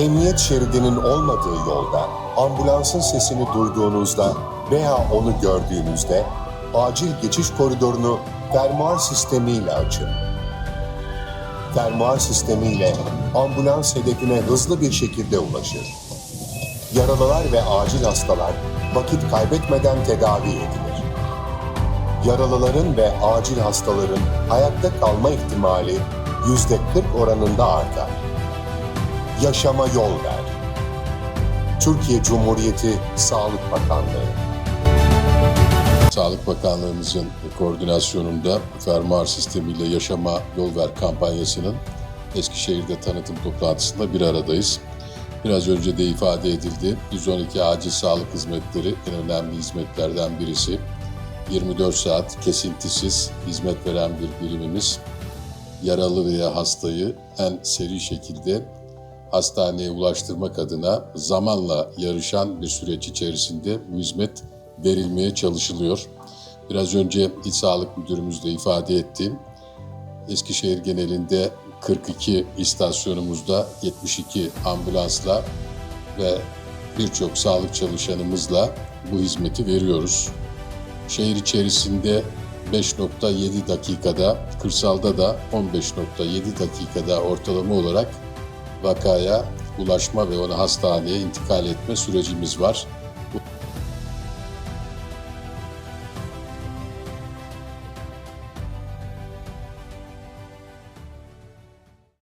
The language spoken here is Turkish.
Emniyet şeridinin olmadığı yolda ambulansın sesini duyduğunuzda veya onu gördüğünüzde acil geçiş koridorunu fermuar sistemiyle açın. Fermuar sistemiyle ambulans hedefine hızlı bir şekilde ulaşır. Yaralılar ve acil hastalar vakit kaybetmeden tedavi edilir. Yaralıların ve acil hastaların hayatta kalma ihtimali yüzde 40 oranında artar. Yaşama yol ver. Türkiye Cumhuriyeti Sağlık Bakanlığı Sağlık Bakanlığımızın koordinasyonunda fermuar sistemiyle yaşama yol ver kampanyasının Eskişehir'de tanıtım toplantısında bir aradayız. Biraz önce de ifade edildi. 112 acil sağlık hizmetleri en önemli hizmetlerden birisi. 24 saat kesintisiz hizmet veren bir birimimiz. Yaralı veya hastayı en seri şekilde hastaneye ulaştırmak adına zamanla yarışan bir süreç içerisinde bu hizmet verilmeye çalışılıyor. Biraz önce İl Sağlık Müdürümüz de ifade etti. Eskişehir genelinde 42 istasyonumuzda 72 ambulansla ve birçok sağlık çalışanımızla bu hizmeti veriyoruz. Şehir içerisinde 5.7 dakikada, kırsalda da 15.7 dakikada ortalama olarak vakaya ulaşma ve onu hastaneye intikal etme sürecimiz var.